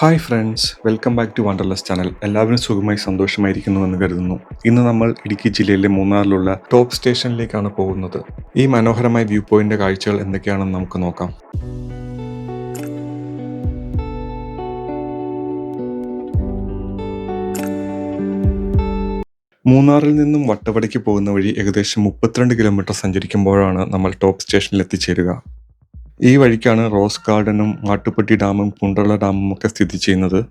Hi friends welcome back to wonderless channel എല്ലാവരും സുഖമായി സന്തോഷമായിരിക്കുന്നു എന്ന് കരുതുന്നു. ഇന്ന് നമ്മൾ ഇടുക്കി ജില്ലയിലെ മൂന്നാറിലുള്ള ടോപ്പ് സ്റ്റേഷനിലേക്കാണ് പോകുന്നത്. ഈ മനോഹരമായ വ്യൂ പോയിന്റ് കാഴ്ചകൾ എന്തൊക്കെയാണെന്ന് നമുക്ക് നോക്കാം. മൂന്നാറിൽ നിന്നും വട്ടവടയ്ക്ക് പോകുന്ന വഴി ഏകദേശം മുപ്പത്തിരണ്ട് കിലോമീറ്റർ സഞ്ചരിക്കുമ്പോഴാണ് നമ്മൾ ടോപ്പ് സ്റ്റേഷനിൽ എത്തിച്ചേരുക. ഈ വഴിക്കാണ് റോസ് ഗാർഡനും മാട്ടുപ്പെട്ടി ഡാമും കുണ്ടള ഡാമും ഒക്കെ സ്ഥിതി ചെയ്യുന്നത്.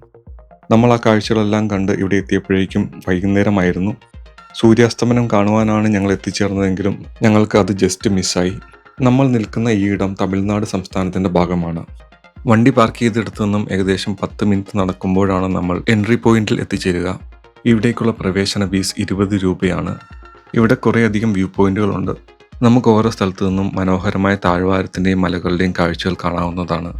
നമ്മൾ ആ കാഴ്ചകളെല്ലാം കണ്ട് ഇവിടെ എത്തിയപ്പോഴേക്കും വൈകുന്നേരമായിരുന്നു. സൂര്യാസ്തമനം കാണുവാനാണ് ഞങ്ങൾ എത്തിച്ചേർന്നതെങ്കിലും ഞങ്ങൾക്ക് അത് ജസ്റ്റ് മിസ്സായി നമ്മൾ നിൽക്കുന്ന ഈ ഇടം തമിഴ്നാട് സംസ്ഥാനത്തിന്റെ ഭാഗമാണ്. വണ്ടി പാർക്ക് ചെയ്തെടുത്തു നിന്നും ഏകദേശം പത്ത് മിനിറ്റ് നടക്കുമ്പോഴാണ് നമ്മൾ എൻട്രി പോയിന്റിൽ എത്തിച്ചേരുക. ഇവിടേക്കുള്ള പ്രവേശന ഫീസ് ഇരുപത് രൂപയാണ്. ഇവിടെ കുറേയധികം വ്യൂ പോയിന്റുകളുണ്ട്. നമുക്ക് ഓരോ സ്ഥലത്തു നിന്നും മനോഹരമായ താഴ്വാരത്തിന്റെയും മലകളുടെയും കാഴ്ചകൾ കാണാവുന്നതാണ്.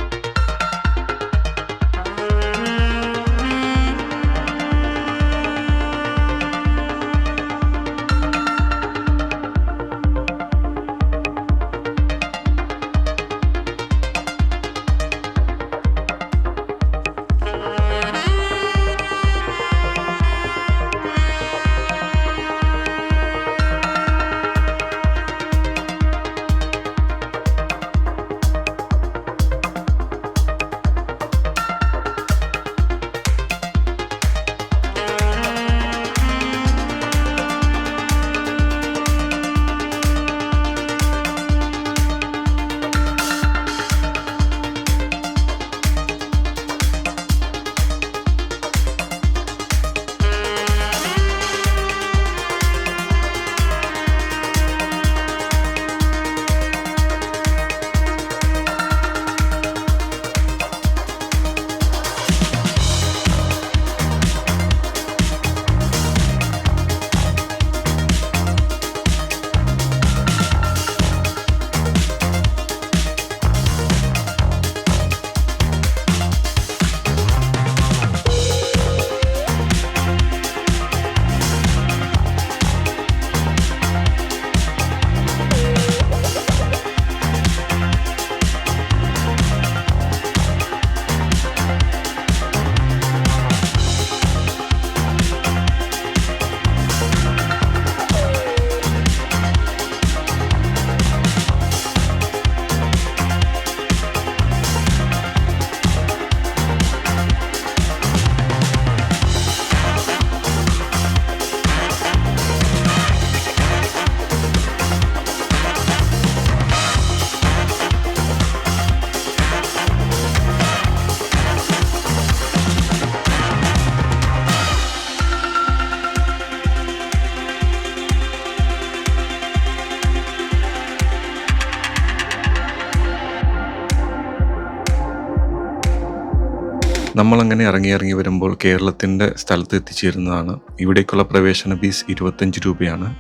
നമ്മളങ്ങനെ ഇറങ്ങി ഇറങ്ങി വരുമ്പോൾ കേരളത്തിന്റെ സ്ഥലത്ത് എത്തിച്ചേരുന്നതാണ്. ഇവിടേക്കുള്ള പ്രവേശന ഫീസ് ഇരുപത്തഞ്ച് രൂപയാണ്.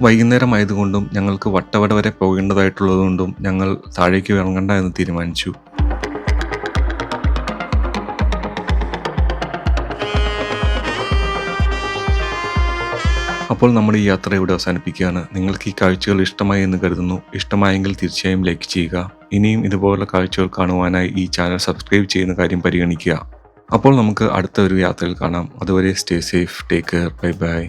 വൈകുന്നേരം ആയതുകൊണ്ടും ഞങ്ങൾക്ക് വട്ടവട വരെ പോകേണ്ടതായിട്ടുള്ളതുകൊണ്ടും ഞങ്ങൾ താഴേക്ക് ഇറങ്ങണ്ട എന്ന് തീരുമാനിച്ചു. അപ്പോൾ നമ്മൾ ഈ യാത്ര ഇവിടെ അവസാനിപ്പിക്കുകയാണ്. നിങ്ങൾക്ക് ഈ കാഴ്ചകൾ ഇഷ്ടമായി എന്ന് കരുതുന്നു. ഇഷ്ടമായെങ്കിൽ തീർച്ചയായും ലൈക്ക് ചെയ്യുക. ഇനിയും ഇതുപോലുള്ള കാഴ്ചകൾ കാണുവാനായി ഈ ചാനൽ സബ്സ്ക്രൈബ് ചെയ്യുന്ന കാര്യം പരിഗണിക്കുക. അപ്പോൾ നമുക്ക് അടുത്ത ഒരു യാത്രയിൽ കാണാം. അതുവരെ stay safe take care bye bye